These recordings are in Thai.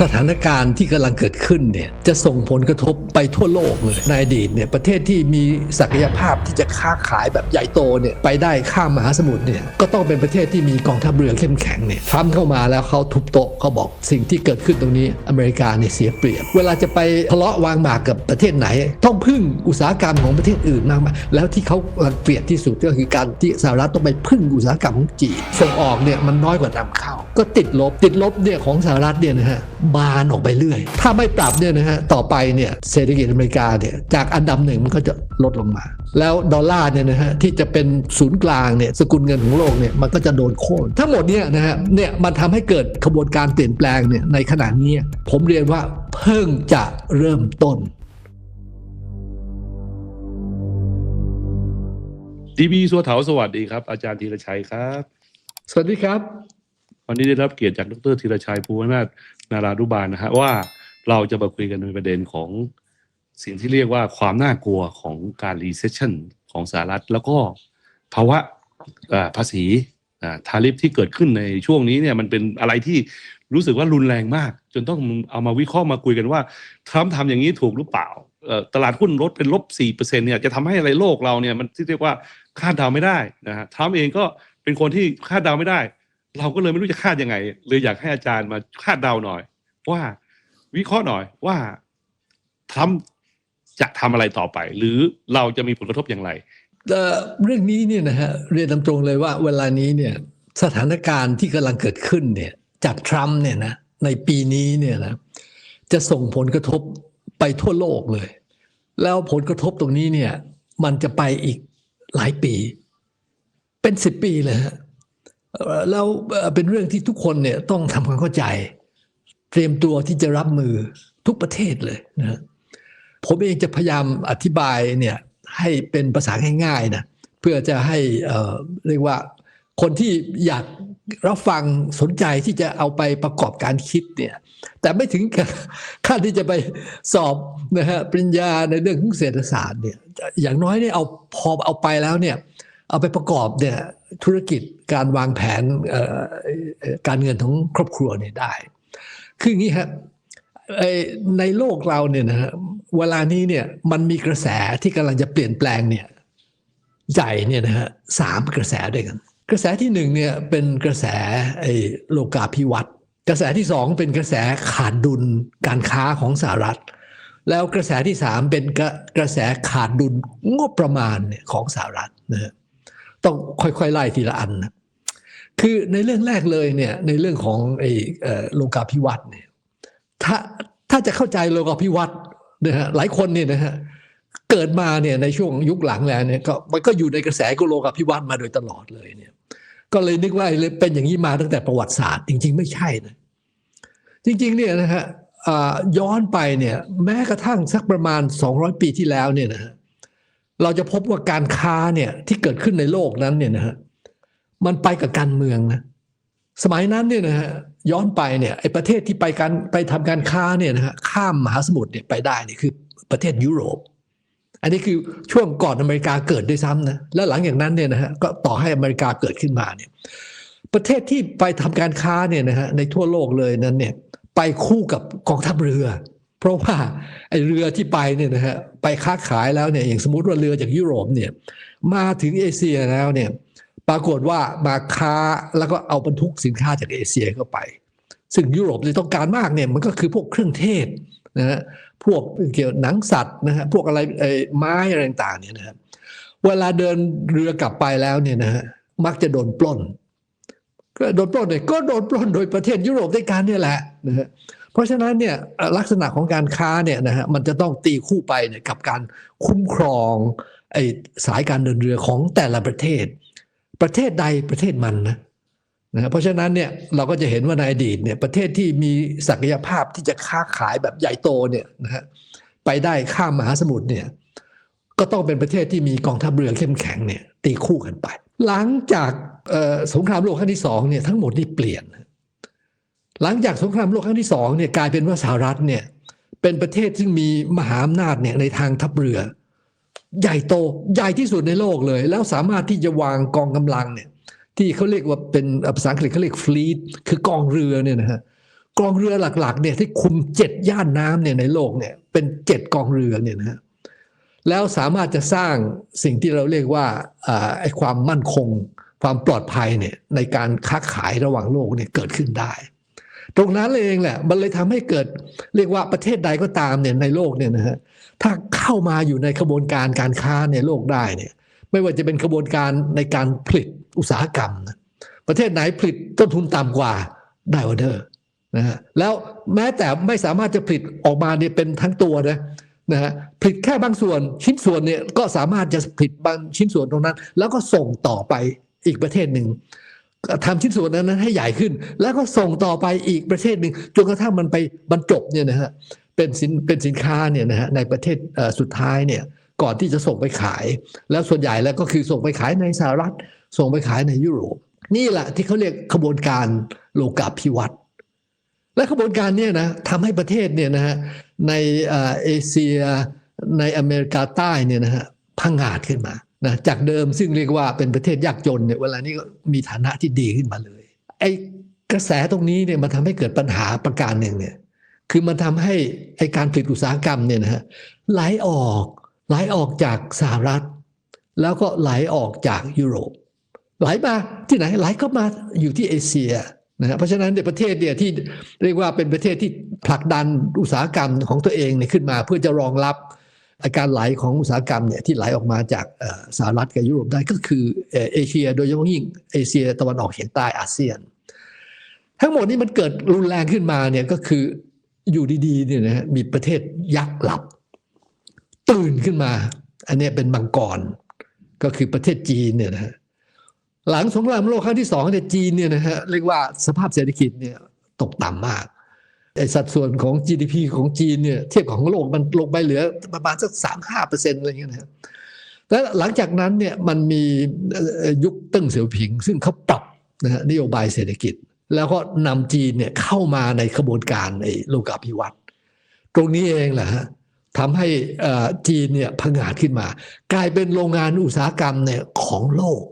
สถานการณ์ที่กำลังเกิดขึ้นเนี่ยจะส่งผลกระทบไปทั่วโลกเลยในอดีตเนี่ยประเทศที่มีศักยภาพที่จะค้าขายแบบใหญ่โตเนี่ยไปได้ข้ามมหาสมุทรเนี่ยก็ต้องเป็นประเทศที่มีกองทัพเรือเข้มแข็งเนี่ยทรัมป์เข้ามาแล้วเขาทุบโต๊ะเขาบอกสิ่งที่เกิดขึ้นตรงนี้อเมริกาเนี่ยเสียเปรียบ เวลาจะไปทะเลาะวางหมากกับประเทศไหน ต้องพึ่งอุตสาหกรรมของประเทศอื่นมากมายแล้วที่เขารังเกียจที่สุดก็คือการที่สหรัฐต้องไปพึ่งอุตสาหกรรมของจีนส่งออกเนี่ยมันน้อยกว่านำเข้า ก็ติดลบติดลบเนี่ยของสหรัฐเนี่ยนะฮะ บานออกไปเรื่อย ถ้าไม่ปรับเนี่ยนะฮะต่อไปเนี่ยเศรษฐกิจอเมริกาเนี่ยจากอันดับหนึ่งมันก็จะลดลงมา แล้วดอลลาร์เนี่ยนะฮะที่จะเป็นศูนย์กลางเนี่ยสกุลเงินของโลกเนี่ยมันก็จะโดนโค่นทั้งหมดเนี่ยนะฮะเนี่ยมันทำให้เกิดขบวนการเปลี่ยนแปลงเนี่ยในขณะนี้ผมเรียนว่าเพิ่งจะเริ่มต้น ดีบีสัวเถาสวัสดีครับ อาจารย์ธีรชัยครับ สวัสดีครับ วันนี้ได้รับเกียรติจากดรธีรชัยภูมินาถ นารานุบาลนะฮะว่าเราจะมาคุยกันในประเด็นของสิ่งที่เรียกว่าความน่ากลัวของการรีเซชชันของสหรัฐ แล้วก็ภาวะภาษีทาริฟที่เกิดขึ้นในช่วงนี้เนี่ยมันเป็นอะไรที่รู้สึกว่ารุนแรงมาก จนต้องเอามาวิเคราะห์มาคุยกันว่าทรัมป์ทำอย่างนี้ถูกหรือเปล่าตลาดหุ้นลดเป็นลบสี่เปอร์เซ็นเนี่ยจะทำให้อะไรโลกเราเนี่ยมันที่เรียกว่าคาดเดาไม่ได้นะฮะทรัมป์เองก็เป็นคนที่คาดเดาไม่ได้ เราก็เลยไม่รู้จะคาดยังไง เลยอยากให้อาจารย์มาคาดเดาหน่อย ว่าวิเคราะห์หน่อยว่าทรัมป์จะทำอะไรต่อไป หรือเราจะมีผลกระทบอย่างไรเรื่องนี้เนี่ยนะฮะเรียนตามตรงเลยว่า เวลานี้เนี่ยสถานการณ์ที่กำลังเกิดขึ้นเนี่ย จากทรัมป์เนี่ยนะในปีนี้เนี่ยนะจะส่งผลกระทบไปทั่วโลกเลย แล้วผลกระทบตรงนี้เนี่ย มันจะไปอีกหลายปี เป็นสิบปีเลยฮะ แล้วเป็นเรื่องที่ทุกคนเนี่ยต้องทำความเข้าใจ เตรียมตัวที่จะรับมือทุกประเทศเลยนะผมเองจะพยายามอธิบายเนี่ยให้เป็นภาษาง่ายๆนะเพื่อจะให้เรียกว่าคนที่อยากรับฟังสนใจที่จะเอาไปประกอบการคิดเนี่ยแต่ไม่ถึงกับขั้นที่จะไปสอบนะฮะปริญญาในเรื่องของเศรษฐศาสตร์เนี่ยอย่างน้อยเนี่ยเอาพอเอาไปแล้วเนี่ย เอาไปประกอบเนี่ยธุรกิจการวางแผนการเงินของครอบครัวเนี่ยได้ คืออย่างนี้ครับในโลกเราเนี่ยนะฮะเวลานี้เนี่ยมันมีกระแสที่กำลังจะเปลี่ยนแปลงเนี่ยใหญ่เนี่ยนะฮะสามกระแสด้วยกัน กระแสที่หนึ่งเนี่ยเป็นกระแสไอ้โลกาภิวัตน์กระแสที่สองเป็นกระแสขาดดุลการค้าของสหรัฐ แล้วกระแสที่สามเป็นกระกระแสขาดดุลงบประมาณของสหรัฐนะฮะ ต้องค่อยๆไล่ทีละอันนะคือในเรื่องแรกเลยเนี่ยในเรื่องของไอ้โลกาภิวัตน์เนี่ยถ้าถ้าจะเข้าใจโลกาภิวัตน์นะฮะหลายคนเนี่ยนะฮะเกิดมาเนี่ยในช่วงยุคหลังแล้วเนี่ยก็มันก็อยู่ในกระแสโลกาภิวัตน์มาโดยตลอดเลยเนี่ยก็เลยนึกว่าเป็นอย่างนี้มาตั้งแต่ประวัติศาสตร์ จริง ๆ ไม่ใช่นะจริงๆเนี่ยนะฮะย้อนไปเนี่ยแม้กระทั่งสักประมาณ 200 ปีที่แล้วเนี่ยนะฮะ เราจะพบว่าการค้าเนี่ยที่เกิดขึ้นในโลกนั้นเนี่ยนะฮะมันไปกับการเมืองนะสมัยนั้นเนี่ยนะฮะย้อนไปเนี่ยไอ้ประเทศที่ไปการไปทำการค้าเนี่ยนะฮะข้ามมหาสมุทรเนี่ยไปได้เนี่ยคือประเทศยุโรป อันนี้คือช่วงก่อนอเมริกาเกิดด้วยซ้ำนะแล้วหลังจากนั้นเนี่ยนะฮะก็ต่อให้อเมริกาเกิดขึ้นมาเนี่ยประเทศที่ไปทำการค้าเนี่ยนะฮะในทั่วโลกเลยนั้นเนี่ยไปคู่กับกองทัพเรือ เพราะว่าไอเรือที่ไปเนี่ยนะฮะไปค้าขายแล้วเนี่ยอย่างสมมติว่าเรือจากยุโรปเนี่ยมาถึงเอเชียแล้วเนี่ยปรากฏว่ามาค้าแล้วก็เอาบรรทุกสินค้าจากเอเชียเข้าไป ซึ่งยุโรปเลยต้องการมากเนี่ยมันก็คือพวกเครื่องเทศนะฮะพวกเกี่ยวหนังสัตว์นะฮะพวกอะไรเอ่อไม้อะไรต่างๆเนี่ยนะครับเวลาเดินเรือกลับไปแล้วเนี่ยนะฮะมักจะโดนปล้นก็โดนปล้นเนี่ยก็โดนปล้นโดยประเทศยุโรปด้วยกันเนี่ยแหละนะฮะ เพราะฉะนั้นเนี่ยลักษณะของการค้าเนี่ยนะฮะมันจะต้องตีคู่ไปเนี่ยกับการคุ้มครองไอ้สายการเดินเรือของแต่ละประเทศ ประเทศใดประเทศมันนะนะฮะเพราะฉะนั้นเนี่ยเราก็จะเห็นว่าในอดีตเนี่ยประเทศที่มีศักยภาพที่จะค้าขายแบบใหญ่โตเนี่ยนะฮะไปได้ข้ามมหาสมุทรเนี่ยก็ต้องเป็นประเทศที่มีกองทัพเรือเข้มแข็งเนี่ยตีคู่กันไป หลังจากสงครามโลกครั้งที่สองเนี่ยทั้งหมดนี่เปลี่ยน หลังจากสงครามโลกครั้งที่สองเนี่ยกลายเป็นว่าสหรัฐเนี่ยเป็นประเทศซึ่งมีมหาอำนาจเนี่ยในทางทัพเรือ ใหญ่โตใหญ่ที่สุดในโลกเลย แล้วสามารถที่จะวางกองกำลังเนี่ยที่เขาเรียกว่าเป็นภาษาอังกฤษเขาเรียกฟลีดคือกองเรือเนี่ยนะฮะกองเรือหลักๆเนี่ยที่คุมเจ็ดย่านน้ำเนี่ยในโลกเนี่ยเป็นเจ็ดกองเรือเนี่ยนะฮะแล้วสามารถจะสร้างสิ่งที่เราเรียกว่าอ่าไอ้ความมั่นคง ความปลอดภัยเนี่ยในการค้าขายระหว่างโลกเนี่ยเกิดขึ้นได้ ตรงนั้นเองแหละ มันเลยทำให้เกิด เรียกว่าประเทศใดก็ตามเนี่ยในโลกเนี่ยนะฮะถ้าเข้ามาอยู่ในขบวนการการค้าในโลกได้เนี่ย ไม่ว่าจะเป็นขบวนการในการผลิตอุตสาหกรรมนะประเทศไหนผลิตต้นทุนต่ำกว่าได้ออเดอร์นะฮะแล้วแม้แต่ไม่สามารถจะผลิตออกมาเนี่ยเป็นทั้งตัวนะนะฮะผลิตแค่บางส่วนชิ้นส่วนเนี่ยก็สามารถจะผลิตบางชิ้นส่วนตรงนั้น แล้วก็ส่งต่อไปอีกประเทศหนึ่ง ทำชิ้นส่วนนั้นให้ใหญ่ขึ้น แล้วก็ส่งต่อไปอีกประเทศหนึ่งจนกระทั่งมันไปบรรจบเนี่ยนะฮะเป็นสินเป็นสินค้าเนี่ยนะฮะในประเทศสุดท้ายเนี่ยก่อนที่จะส่งไปขาย แล้วส่วนใหญ่แล้วก็คือส่งไปขายในสหรัฐ ส่งไปขายในยุโรป นี่แหละที่เขาเรียกขบวนการโลกาภิวัตน์และขบวนการเนี่ยนะทำให้ประเทศเนี่ยนะฮะในเอเอเชียในอเมริกาใต้เนี่ยนะฮะพังงาดขึ้นมา นะจากเดิมซึ่งเรียกว่าเป็นประเทศยากจนเนี่ยเวลานี้ก็มีฐานะที่ดีขึ้นมาเลย ไอ้กระแสตรงนี้เนี่ยมันทำให้เกิดปัญหาประการหนึ่งเนี่ยคือมันทำให้ไอ้การผลิตอุตสาหกรรมเนี่ยนะฮะไหลออกไหลออกจากสหรัฐ แล้วก็ไหลออกจากยุโรป ไหลมาที่ไหนไหลก็มาอยู่ที่เอเชียนะฮะเพราะฉะนั้นในประเทศเนี่ยที่เรียกว่าเป็นประเทศที่ผลักดันอุตสาหกรรมของตัวเองเนี่ยขึ้นมาเพื่อจะรองรับ อาการไหลของอุตสาหกรรมเนี่ยที่ไหลออกมาจากสหรัฐกับยุโรปได้ก็คือเอเชีย โดยเฉพาะยิ่งเอเชียตะวันออกเฉียงใต้อาเซียน ทั้งหมดนี้มันเกิดรุนแรงขึ้นมาเนี่ยก็คืออยู่ดีๆเนี่ยนะฮะมีประเทศยักษ์หลับ ตื่นขึ้นมา อันนี้เป็นมังกรก็คือประเทศจีนเนี่ยนะฮะหลังสงครามโลกครั้งที่สองเนี่ยจีนเนี่ยนะฮะเรียกว่าสภาพเศรษฐกิจเนี่ยตกต่ำมาก ไอสัดส่วนของ GDP ของจีนเนี่ยเทียบของโลกมันลงไปเหลือประมาณสักสามห้าเปอร์เซ็นต์อะไรอย่างเงี้ยนะครับแล้วหลังจากนั้นเนี่ยมันมียุคเติ้งเสี่ยวผิง ซึ่งเขาปรับนะฮะนโยบายเศรษฐกิจ แล้วก็นำจีนเนี่ยเข้ามาในขบวนการไอโลกาภิวัตน์ตรงนี้เองแหละฮะทำให้อ่อจีนเนี่ยพังอาจขึ้นมา กลายเป็นโรงงานอุตสาหกรรมเนี่ยของโลก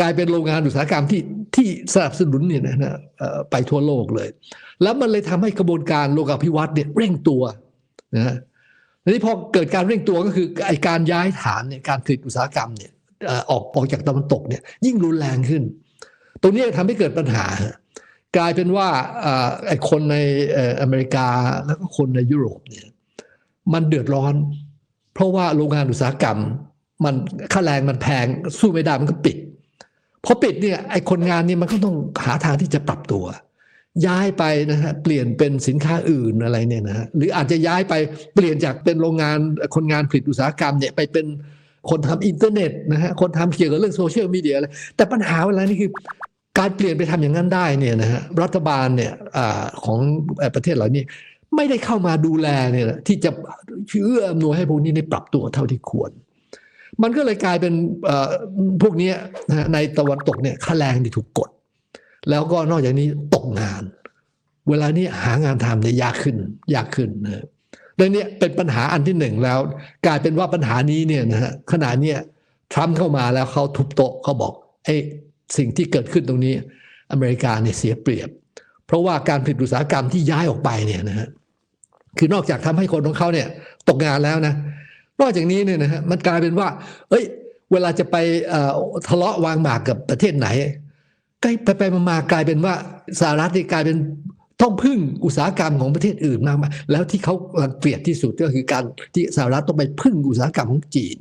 กลายเป็นโรงงานอุตสาหกรรมที่ที่สนับสนุนเนี่ยนะฮะไปทั่วโลกเลย แล้วมันเลยทำให้กระบวนการโลกาภิวัตน์เนี่ยเร่งตัวนะฮะทีนี้พอเกิดการเร่งตัวก็คือไอการย้ายฐานเนี่ยการผลิตอุตสาหกรรมเนี่ยออกออกจากตะวันตกเนี่ยยิ่งรุนแรงขึ้น ตรงนี้ทำให้เกิดปัญหา กลายเป็นว่าเอ่อไอคนในเอ่ออเมริกาแล้วก็คนในยุโรปเนี่ยมันเดือดร้อน เพราะว่าโรงงานอุตสาหกรรม มันค่าแรงมันแพงสู้ไม่ได้มันก็ปิด พอปิดเนี่ยไอคนงานเนี่ยมันก็ต้องหาทางที่จะปรับตัว ย้ายไปนะฮะเปลี่ยนเป็นสินค้าอื่นอะไรเนี่ยนะฮะหรืออาจจะย้ายไปเปลี่ยนจากเป็นโรงงานคนงานผลิตอุตสาหกรรมเนี่ยไปเป็นคนทำอินเทอร์เน็ตนะฮะคนทำเกี่ยวกับเรื่องโซเชียลมีเดียอะไรแต่ปัญหาเวลานี้คือการเปลี่ยนไปทำอย่างนั้นได้เนี่ยนะฮะรัฐบาลเนี่ยอของประเทศเหล่านี้ไม่ได้เข้ามาดูแลเนี่ยที่จะเอื้ออำนวยให้พวกนี้ได้ปรับตัวเท่าที่ควร มันก็เลยกลายเป็นพวกนี้ในตะวันตกเนี่ยค่าแรงที่ถูกกด แล้วก็นอกจากนี้ตกงาน เวลานี้หางานทำเนี่ยยากขึ้นยากขึ้นนะดังนี้เป็นปัญหาอันที่หนึ่งแล้ว กลายเป็นว่าปัญหานี้เนี่ยนะฮะขณะเนี้ยทรัมป์เข้ามาแล้วเขาทุบโต๊ะเขาบอกไอ้สิ่งที่เกิดขึ้นตรงนี้อเมริกาเนี่ยเสียเปรียบ เพราะว่าการผลิตอุตสาหกรรมที่ย้ายออกไปเนี่ยนะฮะคือนอกจากทำให้คนของเขาเนี่ยตกงานแล้วนะ นอกจากนี้เนี่ยนะฮะมันกลายเป็นว่า เอ้ย เวลาจะไปทะเลาะวางหมากกับประเทศไหนใกล้ไปไปๆมาๆกลายเป็นว่าสหรัฐนี่กลายเป็นต้องพึ่งอุตสาหกรรมของประเทศอื่นมากมาแล้วที่เขารังเกียจที่สุดก็คือการที่สหรัฐต้องไปพึ่งอุตสาหกรรมของจีน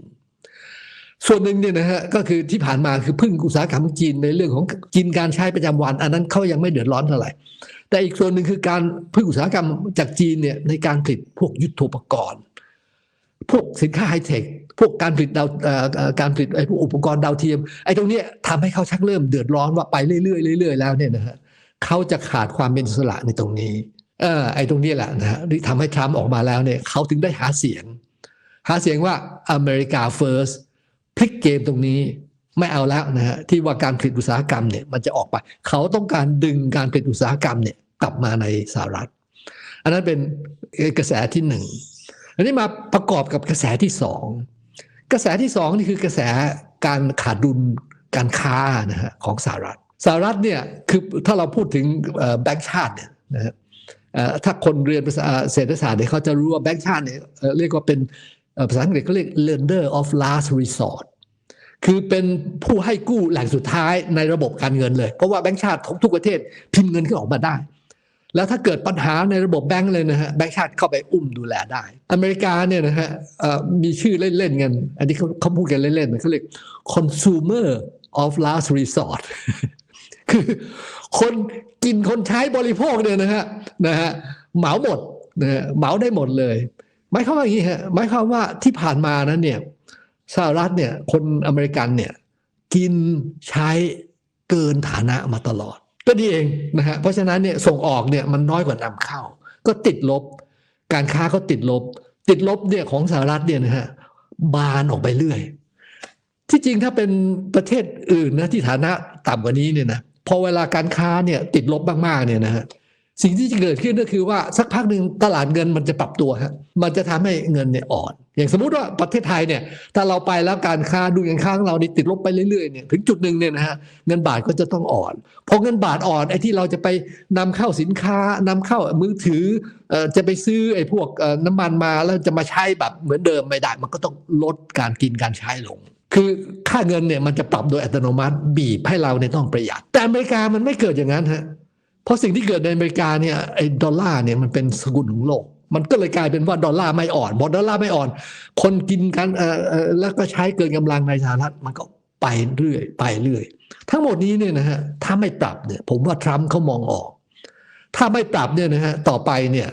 ส่วนหนึ่งเนี่ยนะฮะก็คือที่ผ่านมาคือพึ่งอุตสาหกรรมของจีนในเรื่องของกินการใช้ประจำวัน อันนั้นเขายังไม่เดือดร้อนเท่าไหร่แต่อีกส่วนหนึ่งคือการพึ่งอุตสาหกรรมจากจีนเนี่ยในการผลิตพวกยุทโธปกรณ์ พวกสินค้าไฮเทคพวกการผลิตดาวการผลิตไอ้พวกอุปกรณ์ดาวเทียมไอ้ตรงนี้ทำให้เขาชักเริ่มเดือดร้อนว่าไปเรื่อยๆเรื่อยๆแล้วเนี่ยนะฮะเขาจะขาดความเป็นอิสระในตรงนี้เออไอ้ตรงนี้แหละนะฮะที่ทำให้ทรัมป์ออกมาแล้วเนี่ยเขาถึงได้หาเสียง หาเสียงว่าอเมริกาเฟิร์สพลิกเกมตรงนี้ไม่เอาแล้วนะฮะที่ว่าการผลิตอุตสาหกรรมเนี่ยมันจะออกไป เขาต้องการดึงการผลิตอุตสาหกรรมเนี่ยกลับมาในสหรัฐ อันนั้นเป็นกระแสที่หนึ่ง อันนี้มาประกอบกับกระแสที่สองกระแสที่สองนี่คือกระแสการขาดดุลการค้านะฮะของสหรัฐสหรัฐเนี่ยคือถ้าเราพูดถึงแบงก์ชาติเนี่ยนะฮะถ้าคนเรียนภาษาเศรษฐศาสตร์เนี่ยเขาจะรู้ว่าแบงก์ชาติเนี่ยเรียกว่าเป็นภาษาอังกฤษเขาเรียก lender of last resort คือเป็นผู้ให้กู้แหล่งสุดท้ายในระบบการเงินเลย เพราะว่าแบงก์ชาติทุกประเทศพิมพ์เงินขึ้นออกมาได้ แล้วถ้าเกิดปัญหาในระบบแบงก์เลยนะฮะแบงก์ชาติเข้าไปอุ้มดูแลได้ อเมริกาเนี่ยนะฮะมีชื่อเล่นๆกันอันนี้เขาเขาพูดกันเล่นๆนเขาเรียก consumer of last resort คือคนกินคนใช้บริโภคเนี่ยนะฮะนะฮะเหมาหมดนะฮะเหมาได้หมดเลยหมายความว่าอย่างนี้ฮะหมายความว่าที่ผ่านมานั้นเนี่ยสหรัฐเนี่ยคนอเมริกันเนี่ยกินใช้เกินฐานะมาตลอด ก็ดีเองนะฮะเพราะฉะนั้นเนี่ยส่งออกเนี่ยมันน้อยกว่านำเข้า ก็ติดลบ การค้าก็ติดลบ ติดลบเนี่ยของสหรัฐเนี่ยนะฮะบานออกไปเรื่อย ที่จริงถ้าเป็นประเทศอื่นนะที่ฐานะต่ำกว่านี้เนี่ยนะพอเวลาการค้าเนี่ยติดลบมากๆเนี่ยนะฮะ สิ่งที่จะเกิดขึ้นก็คือว่าสักพักหนึ่งตลาดเงินมันจะปรับตัวฮะมันจะทำให้เงินเนี่ยอ่อน อย่างสมมุติว่าประเทศไทยเนี่ยถ้าเราไปแล้วการค้าดูการค้าของเรานี่ติดลบไปเรื่อยๆเนี่ยถึงจุดหนึ่งเนี่ยนะฮะเงินบาทก็จะต้องอ่อนพอเงินบาทอ่อนไอ้ที่เราจะไปนำเข้าสินค้านำเข้ามือถือเอ่อจะไปซื้อไอ้พวกเอ่อน้ำมันมาแล้วจะมาใช้แบบเหมือนเดิมไม่ได้มันก็ต้องลดการกินการใช้ลงคือค่าเงินเนี่ยมันจะปรับโดยอัตโนมัติบีบให้เราเนี่ยต้องประหยัด แต่อเมริกามันไม่เกิดอย่างนั้นฮะ เพราะสิ่งที่เกิดในอเมริกาเนี่ยไอ้ดอลลาร์เนี่ยมันเป็นสกุลของโลก มันก็เลยกลายเป็นว่าดอลลาร์ไม่อ่อนพอดอลลาร์ไม่อ่อน คนกินกันเอ่อแล้วก็ใช้เกินกำลังในสหรัฐมันก็ไปเรื่อยไปเรื่อย ทั้งหมดนี้เนี่ยนะฮะถ้าไม่ปรับเนี่ย ผมว่าทรัมป์เขามองออก ถ้าไม่ปรับเนี่ยนะฮะต่อไปเนี่ย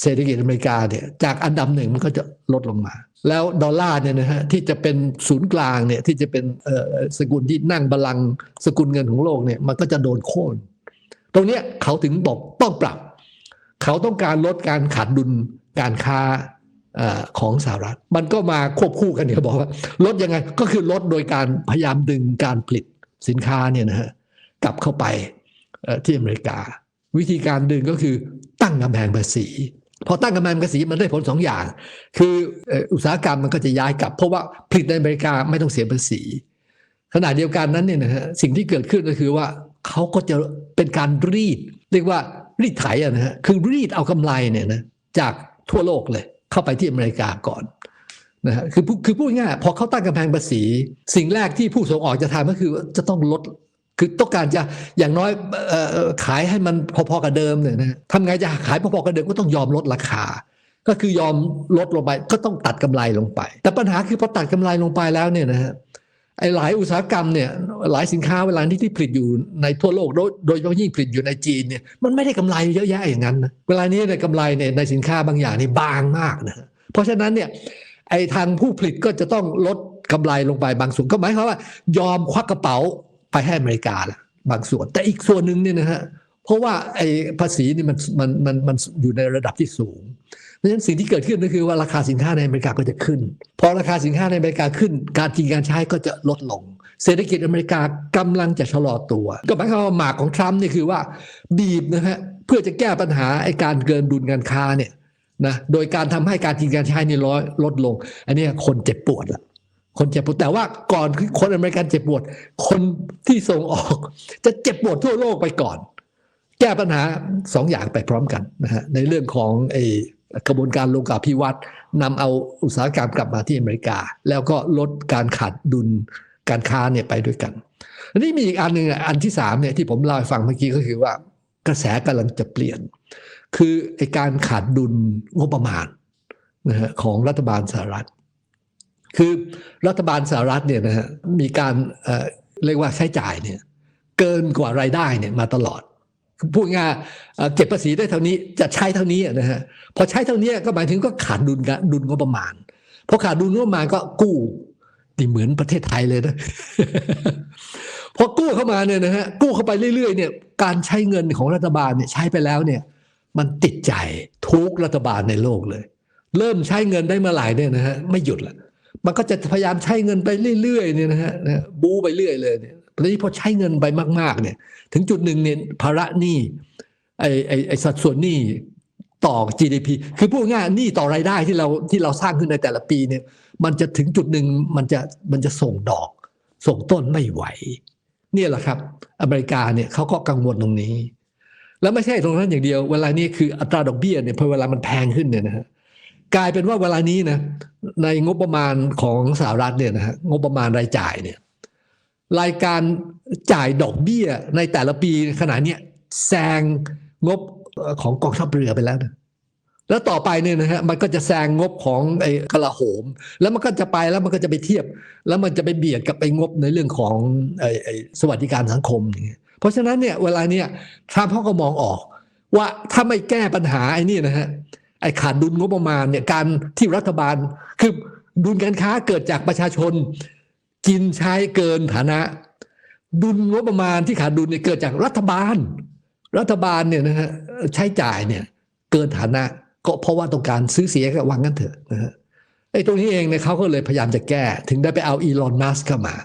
เศรษฐกิจอเมริกาเนี่ยจากอันดับหนึ่งมันก็จะลดลงมา แล้วดอลลาร์เนี่ยนะฮะที่จะเป็นศูนย์กลางเนี่ยที่จะเป็นเอ่อสกุลที่นั่งบัลลังสกุลเงินของโลกเนี่ยมันก็จะโดนโค่น ตรงเนี้ยเขาถึงบอกต้องปรับ เขาต้องการลดการขาดดุลการค้าอของสหรัฐ มันก็มาควบคู่กันเนี่ยบอกว่าลดยังไงก็คือลดโดยการพยายามดึงการผลิตสินค้าเนี่ยนะฮะกลับเข้าไปที่อเมริกา วิธีการดึงก็คือตั้งกำแพงภาษีพอตั้งกำแพงภาษีมันได้ผลสองอย่าง คืออุตสาหกรรมมันก็จะย้ายกลับ เพราะว่าผลิตในอเมริกาไม่ต้องเสียภาษีขณะเดียวกันนั้นเนี่ยนะฮะสิ่งที่เกิดขึ้นก็คือว่า เขาก็จะเป็นการรีด เรียกว่ารีดไถอะนะฮะคือรีดเอากำไรเนี่ยนะจากทั่วโลกเลย เข้าไปที่อเมริกาก่อนนะฮะคือพูคือพูดง่ายพอเขาตั้งกำแพงภาษี สิ่งแรกที่ผู้ส่งออกจะทำก็คือจะต้องลดคือต้องการจะอย่างน้อยออขายให้มันพอๆกับเดิมเนี่ยนะทำไงจะขายพอๆกับเดิมก็ต้องยอมลดราคา ก็คือยอมลดลงไปก็ต้องตัดกำไรลงไป แต่ปัญหาคือพอตัดกำไรลงไปแล้วเนี่ยนะฮะ ไอ้หลายอุตสาหกรรมเนี่ยหลายสินค้าเวลาที่ที่ผลิตอยู่ในทั่วโลกโดยโดยเฉพาะยิ่งผลิตอยู่ในจีนเนี่ยมันไม่ได้กำไรเยอะแยะอย่างนั้นนะเวลานี้ในยกำไรเนี่ยในสินค้าบางอย่างนี่บางมากนะเพราะฉะนั้นเนี่ยไอ้ทางผู้ผลิตก็จะต้องลดกำไรลงไปบางส่วนก็หมายความว่ายอมควักกระเป๋าไปให้อเมริกาละบางส่วน แต่อีกส่วนหนึ่งเนี่ยนะฮะเพราะว่าไอ้ภาษีนี่มันมันมันมันอยู่ในระดับที่สูง เพราะฉะนั้นสิ่งที่เกิดขึ้นก็คือว่าราคาสินค้าในอเมริกาก็จะขึ้น พอราคาสินค้าในอเมริกาขึ้น การกินการใช้ก็จะลดลง เศรษฐกิจอเมริกากำลังจะชะลอตัว ก็หมายความว่าหมากของทรัมป์นี่คือว่าบีบนะฮะเพื่อจะแก้ปัญหาไอ้การเกินดุลการค้าเนี่ยนะโดยการทำให้การกินการใช้นี่ร้อยลดลง อันนี้คนเจ็บปวดละคนเจ็บปวดแต่ว่าก่อนคือคนอเมริกันเจ็บปวด คนที่ส่งออก จะเจ็บปวดทั่วโลกไปก่อน แก้ปัญหาสองอย่างไปพร้อมกันนะฮะในเรื่องของไอ้ กระบวนการโลกาภิวัตน์นำเอาอุตสาหกรรมกลับมาที่อเมริกา แล้วก็ลดการขาดดุลการค้าเนี่ยไปด้วยกัน อันนี้มีอีกอันหนึ่งอะอันที่สามเนี่ยที่ผมเล่าให้ฟังเมื่อกี้ก็คือว่ากระแสกำลังจะเปลี่ยน คือไอการขาดดุลงบประมาณนะฮะของรัฐบาลสหรัฐ คือรัฐบาลสหรัฐเนี่ยนะฮะมีการเอ่อเรียกว่าใช้จ่ายเนี่ยเกินกว่ารายได้เนี่ยมาตลอด พูดง่ายเก็บภาษีได้เท่านี้จะใช้เท่านี้นะฮะพอใช้เท่านี้ก็หมายถึงก็ขาดดุลกดุลงบประมาณพอขาดดุลงบประมาณก็กู้นี่เหมือนประเทศไทยเลยนะพอกู้เข้ามาเนี่ยนะฮะกู้เข้าไปเรื่อยๆเนี่ยการใช้เงินของรัฐบาลเนี่ยใช้ไปแล้วเนี่ย มันติดใจทุกรัฐบาลในโลกเลย เริ่มใช้เงินได้เมื่อไหร่เนี่ยนะฮะไม่หยุดละมันก็จะพยายามใช้เงินไปเรื่อยๆเนี่ยนะฮะนะบูไปเรื่อยเลยเนี่ย ทีนี้พอใช้เงินไปมาก ๆ เนี่ย ถึงจุดหนึ่งเนี่ยภาระหนี้ไอไอไอสัดส่วนหนี้ต่อ GDP คือพูดง่ายหนี้ต่อรายได้ที่เราที่เราสร้างขึ้นในแต่ละปีเนี่ย มันจะถึงจุดหนึ่งมันจะมันจะส่งดอก ส่งต้นไม่ไหว เนี่ยแหละครับ อเมริกาเนี่ยเขาก็กังวลตรงนี้ แล้วไม่ใช่ตรงนั้นอย่างเดียว เวลานี้คืออัตราดอกเบี้ยเนี่ยพอเวลามันแพงขึ้นเนี่ยนะฮะกลายเป็นว่าเวลานี้นะในงบประมาณของสหรัฐเนี่ยนะฮะงบประมาณรายจ่ายเนี่ย รายการจ่ายดอกเบี้ยในแต่ละปีขณะเนี้ยแซงงบของกองทัพเรือไปแล้วนะแล้วต่อไปเนี่ยนะฮะมันก็จะแซงงบของไอ้กลาโหม แล้วมันก็จะไปแล้วมันก็จะไปเทียบ แล้วมันจะไปเบียดกับไอ้งบในเรื่องของไอ้ไอ้สวัสดิการสังคมอย่างเงี้ยเพราะฉะนั้นเนี่ยเวลาเนี่ยทรัมป์เขาก็มองออก ว่าถ้าไม่แก้ปัญหาไอ้นี่นะฮะไอ้ขาดดุลงบประมาณเนี่ยการที่รัฐบาลคือดุลการค้าเกิดจากประชาชน กินใช้เกินฐานะ ดุลงบประมาณที่ขาดดุลเนี่ยเกิดจากรัฐบาล รัฐบาลเนี่ยนะฮะใช้จ่ายเนี่ย เกินฐานะก็เพราะว่าต้องการซื้อเสียกับวังกันเถอะนะฮะไอ้ตรงนี้เองเนี่ยเขาก็เลยพยายามจะแก้ ถึงได้ไปเอาอีลอนมัสเข้ามา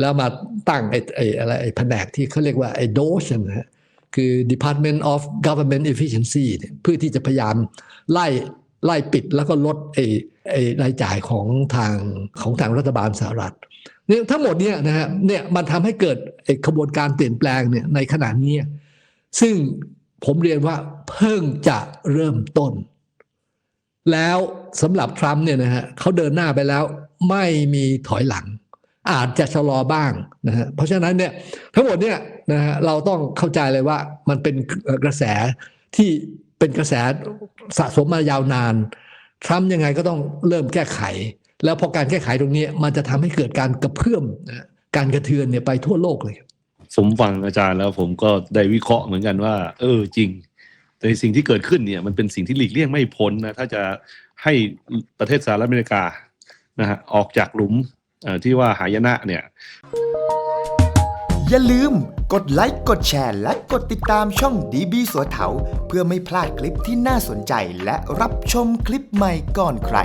แล้วมาตั้งไอ้ไอ้อะไรไอ้แผนกที่เขาเรียกว่าไอ้โดชนะฮะคือ Department of Government Efficiency เนี่เพื่อที่จะพยายามไล่ไล่ปิดแล้วก็ลดไอ้ไอ้รายจ่ายของทางของทางรัฐบาลสหรัฐ เนี่ยทั้งหมดเนี่ยนะฮะเนี่ยมันทำให้เกิดขบวนการเปลี่ยนแปลงเนี่ยในขณะนี้ ซึ่งผมเรียนว่าเพิ่งจะเริ่มต้น แล้วสำหรับทรัมป์เนี่ยนะฮะเขาเดินหน้าไปแล้วไม่มีถอยหลัง อาจจะชะลอบ้างนะฮะเพราะฉะนั้นเนี่ยทั้งหมดเนี่ยนะฮะเราต้องเข้าใจเลยว่ามันเป็นกระแสที่เป็นกระแสสะสมมายาวนานทรัมป์ยังไงก็ต้องเริ่มแก้ไข แล้วพอการแก้ไขตรงนี้มันจะทำให้เกิดการกระเพื่อมการกระเทือนเนี่ยไปทั่วโลกเลยผมฟังอาจารย์แล้วผมก็ได้วิเคราะห์เหมือนกันว่า เออจริง แต่สิ่งที่เกิดขึ้นเนี่ยมันเป็นสิ่งที่หลีกเลี่ยงไม่พ้นนะถ้าจะให้ประเทศสหรัฐอเมริกานะฮะออกจากหลุมที่ว่าหายนะเนี่ย อย่าลืมกดไลค์กดแชร์และกดติดตามช่องดีบีสัวเถาเพื่อไม่พลาดคลิปที่น่าสนใจและรับชมคลิปใหม่ก่อนใคร